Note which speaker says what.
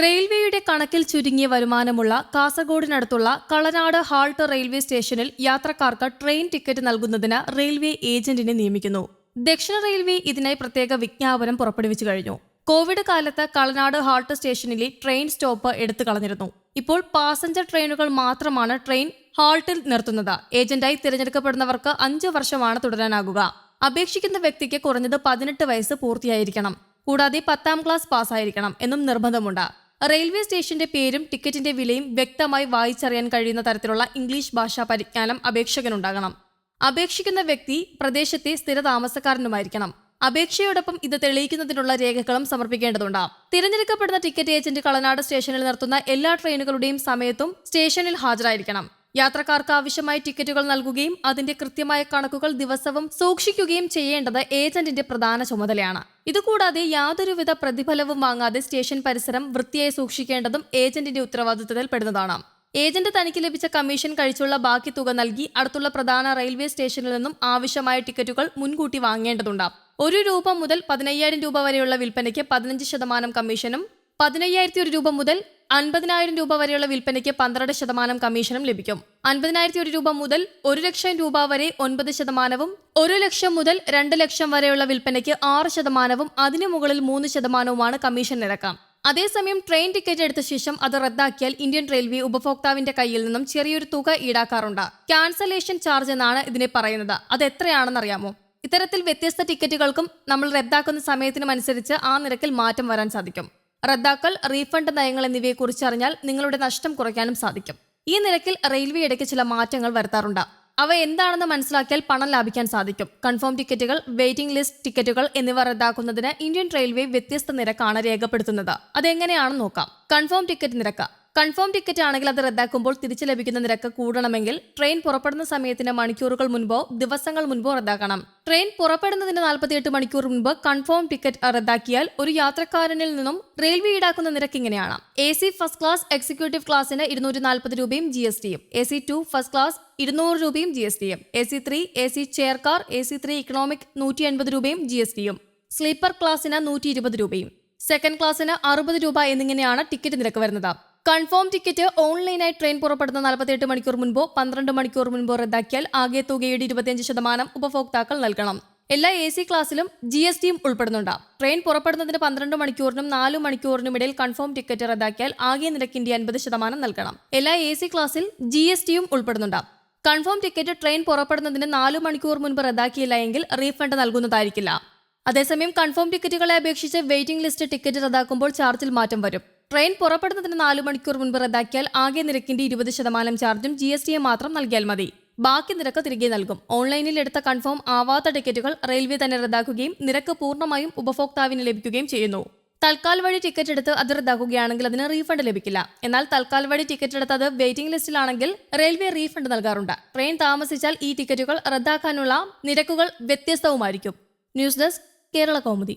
Speaker 1: റെയിൽവേയുടെ കണക്കിൽ ചുരുങ്ങിയ വരുമാനമുള്ള കാസർഗോഡിനടുത്തുള്ള കളനാട് ഹാൾട്ട് റെയിൽവേ സ്റ്റേഷനിൽ യാത്രക്കാർക്ക് ട്രെയിൻ ടിക്കറ്റ് നൽകുന്നതിന് റെയിൽവേ ഏജന്റിനെ നിയമിക്കുന്നു. ദക്ഷിണ റെയിൽവേ ഇതിനായി പ്രത്യേക വിജ്ഞാപനം പുറപ്പെടുവിച്ചു കഴിഞ്ഞു. കോവിഡ് കാലത്ത് കളനാട് ഹാൾട്ട് സ്റ്റേഷനിലെ ട്രെയിൻ സ്റ്റോപ്പ് എടുത്തു കളഞ്ഞിരുന്നു. ഇപ്പോൾ പാസഞ്ചർ ട്രെയിനുകൾ മാത്രമാണ് ട്രെയിൻ ഹാൾട്ടിൽ നിർത്തുന്നത്. ഏജന്റായി തിരഞ്ഞെടുക്കപ്പെടുന്നവർക്ക് അഞ്ചു വർഷമാണ് തുടരാനാകുക. അപേക്ഷിക്കുന്ന വ്യക്തിക്ക് കുറഞ്ഞത് പതിനെട്ട് വയസ്സ് പൂർത്തിയായിരിക്കണം. കൂടാതെ പത്താം ക്ലാസ് പാസ്സായിരിക്കണം എന്നും നിർബന്ധമുണ്ട്. റെയിൽവേ സ്റ്റേഷന്റെ പേരും ടിക്കറ്റിന്റെ വിലയും വ്യക്തമായി വായിച്ചറിയാൻ കഴിയുന്ന തരത്തിലുള്ള ഇംഗ്ലീഷ് ഭാഷാ പരിജ്ഞാനം അപേക്ഷകനുണ്ടാകണം. അപേക്ഷിക്കുന്ന വ്യക്തി പ്രദേശത്തെ സ്ഥിര താമസക്കാരനുമായിരിക്കണം അപേക്ഷയോടൊപ്പം ഇത് തെളിയിക്കുന്നതിനുള്ള രേഖകളും സമർപ്പിക്കേണ്ടതുണ്ട്. തിരഞ്ഞെടുക്കപ്പെടുന്ന ടിക്കറ്റ് ഏജന്റ് കളനാട് സ്റ്റേഷനിൽ നിർത്തുന്ന എല്ലാ ട്രെയിനുകളുടെയും സമയത്തും സ്റ്റേഷനിൽ ഹാജരായിരിക്കണം. യാത്രക്കാർക്ക് ആവശ്യമായ ടിക്കറ്റുകൾ നൽകുകയും അതിന്റെ കൃത്യമായ കണക്കുകൾ ദിവസവും സൂക്ഷിക്കുകയും ചെയ്യേണ്ടത് ഏജന്റിന്റെ പ്രധാന ചുമതലയാണ്. ഇതുകൂടാതെ യാതൊരുവിധ പ്രതിഫലവും വാങ്ങാതെ സ്റ്റേഷൻ പരിസരം വൃത്തിയായി സൂക്ഷിക്കേണ്ടതും ഏജന്റിന്റെ ഉത്തരവാദിത്തത്തിൽ പെടുന്നതാണ്. ഏജന്റ് തനിക്ക് ലഭിച്ച കമ്മീഷൻ കഴിച്ചുള്ള ബാക്കി തുക നൽകി അടുത്തുള്ള പ്രധാന റെയിൽവേ സ്റ്റേഷനിൽ നിന്നും ആവശ്യമായ ടിക്കറ്റുകൾ മുൻകൂട്ടി വാങ്ങേണ്ടതുണ്ട്. ഒരു രൂപ മുതൽ പതിനയ്യായിരം രൂപ വരെയുള്ള വിൽപ്പനയ്ക്ക് പതിനഞ്ച് ശതമാനം കമ്മീഷനും പതിനയ്യായിരത്തി ഒരു രൂപ മുതൽ അൻപതിനായിരം രൂപ വരെയുള്ള വിൽപ്പനയ്ക്ക് പന്ത്രണ്ട് ശതമാനം കമ്മീഷനും ലഭിക്കും. അൻപതിനായിരത്തി ഒരു രൂപ മുതൽ ഒരു ലക്ഷം രൂപ വരെ ഒൻപത് ശതമാനവും ഒരു ലക്ഷം മുതൽ രണ്ട് ലക്ഷം വരെയുള്ള വിൽപ്പനയ്ക്ക് ആറ് ശതമാനവും അതിനു മുകളിൽ മൂന്ന് ശതമാനവുമാണ് കമ്മീഷൻ നിരക്കാം അതേസമയം ട്രെയിൻ ടിക്കറ്റ് എടുത്ത ശേഷം അത് റദ്ദാക്കിയാൽ ഇന്ത്യൻ റെയിൽവേ ഉപഭോക്താവിന്റെ കയ്യിൽ നിന്നും ചെറിയൊരു തുക ഈടാക്കാറുണ്ട്. ക്യാൻസലേഷൻ ചാർജ് എന്നാണ് ഇതിനെ പറയുന്നത്. അത് എത്രയാണെന്നറിയാമോ? ഇത്തരത്തിൽ വ്യത്യസ്ത ടിക്കറ്റുകൾക്കും നമ്മൾ റദ്ദാക്കുന്ന സമയത്തിനുമനുസരിച്ച് ആ നിരക്കിൽ മാറ്റം വരാൻ സാധിക്കും. റദ്ദാക്കൽ റീഫണ്ട് നയങ്ങൾ എന്നിവയെക്കുറിച്ച് അറിഞ്ഞാൽ നിങ്ങളുടെ നഷ്ടം കുറയ്ക്കാനും സാധിക്കും. ഈ നിരക്കിൽ റെയിൽവേ ഇടയ്ക്ക് ചില മാറ്റങ്ങൾ വരുത്താറുണ്ട്. അവ എന്താണെന്ന് മനസ്സിലാക്കിയാൽ പണം ലാഭിക്കാൻ സാധിക്കും. കൺഫേം ടിക്കറ്റുകൾ വെയിറ്റിംഗ് ലിസ്റ്റ് ടിക്കറ്റുകൾ എന്നിവ റദ്ദാക്കുന്നതിന് ഇന്ത്യൻ റെയിൽവേ വ്യത്യസ്ത നിരക്കാണ് രേഖപ്പെടുത്തുന്നത്. അതെങ്ങനെയാണെന്ന് നോക്കാം. കൺഫേം ടിക്കറ്റ് നിരക്ക് കൺഫേം ടിക്കറ്റ് ആണെങ്കിൽ അത് റദ്ദാക്കുമ്പോൾ തിരിച്ചു ലഭിക്കുന്ന നിരക്ക് കൂടണമെങ്കിൽ ട്രെയിൻ പുറപ്പെടുന്ന സമയത്തിന് മണിക്കൂറുകൾ മുൻപോ ദിവസങ്ങൾ മുൻപോ റദ്ദാക്കണം. ട്രെയിൻ പുറപ്പെടുന്നതിന് നാൽപ്പത്തിയെട്ട് മണിക്കൂർ മുൻപ് കൺഫേം ടിക്കറ്റ് റദ്ദാക്കിയാൽ ഒരു യാത്രക്കാരനിൽ നിന്നും റെയിൽവേ ഈടാക്കുന്ന നിരക്ക് ഇങ്ങനെയാണ്. A C first class executive ക്ലാസ്സിന് ഇരുന്നൂറ്റി നാൽപ്പത് രൂപയും ജി എസ് ടിയും. A C two first class ഇരുന്നൂറ് രൂപയും ജി എസ് ടിയും. A C three A C chair car A C three economic നൂറ്റി എൺപത് രൂപയും ജി എസ് ടിയും. സ്ലീപ്പർ ക്ലാസ്സിന് നൂറ്റി ഇരുപത് രൂപയും. സെക്കൻഡ് ക്ലാസ്സിന് അറുപത് രൂപ എന്നിങ്ങനെയാണ് ടിക്കറ്റ് നിരക്ക് വരുന്നത്. കൺഫേം ടിക്കറ്റ് ഓൺലൈനായി ട്രെയിൻ പുറപ്പെടുന്ന നാൽപ്പത്തിയെട്ട് മണിക്കൂർ മുൻപോ പന്ത്രണ്ട് മണിക്കൂർ മുൻപോ റദ്ദാക്കിയാൽ ആകെ തുകയുടെ ഇരുപത്തിയഞ്ച് ശതമാനം ഉപഭോക്താക്കൾ നൽകണം. എല്ലാ എ സി ക്ലാസ്സിലും ജി എസ് ടിയും ഉൾപ്പെടുന്നുണ്ട്. ട്രെയിൻ പുറപ്പെടുന്നതിന് പന്ത്രണ്ട് മണിക്കൂറിനും നാലു മണിക്കൂറിനും ഇടയിൽ കൺഫേം ടിക്കറ്റ് റദ്ദാക്കിയാൽ ആകെ നിരക്കിന്റെ അൻപത് ശതമാനം നൽകണം. എല്ലാ എ സി ക്ലാസ്സിൽ ജി എസ് ടിയും ഉൾപ്പെടുന്നുണ്ട്. കൺഫേം ടിക്കറ്റ് ട്രെയിൻ പുറപ്പെടുന്നതിന് നാലു മണിക്കൂർ മുൻപ് റദ്ദാക്കിയില്ല എങ്കിൽ റീഫണ്ട് നൽകുന്നതായിരിക്കില്ല. അതേസമയം കൺഫേം ടിക്കറ്റുകളെ അപേക്ഷിച്ച് വെയിറ്റിംഗ് ലിസ്റ്റ് ടിക്കറ്റ് റദ്ദാക്കുമ്പോൾ ചാർജിൽ മാറ്റം വരും. ട്രെയിൻ പുറപ്പെടുന്നതിന് നാലു മണിക്കൂർ മുൻപ് റദ്ദാക്കിയാൽ ആകെ നിരക്കിന്റെ ഇരുപത് ശതമാനം ചാർജും ജി എസ് ടിയെ മാത്രം നൽകിയാൽ മതി. ബാക്കി നിരക്ക് തിരികെ നൽകും. ഓൺലൈനിൽ എടുത്ത കൺഫേം ആവാത്ത ടിക്കറ്റുകൾ റെയിൽവേ തന്നെ റദ്ദാക്കുകയും നിരക്ക് പൂർണമായും ഉപഭോക്താവിന് ലഭിക്കുകയും ചെയ്യുന്നു. തൽക്കാൽ വഴി ടിക്കറ്റ് എടുത്ത് അത് റദ്ദാക്കുകയാണെങ്കിൽ അതിന് റീഫണ്ട് ലഭിക്കില്ല. എന്നാൽ തൽക്കാൽ വഴി ടിക്കറ്റ് എടുത്തത് വെയിറ്റിംഗ് ലിസ്റ്റിലാണെങ്കിൽ റെയിൽവേ റീഫണ്ട് നൽകാറുണ്ട്. ട്രെയിൻ താമസിച്ചാൽ ഈ ടിക്കറ്റുകൾ റദ്ദാക്കാനുള്ള നിരക്കുകൾ വ്യത്യസ്തവുമായിരിക്കും. News desk Kerala Kaumudi.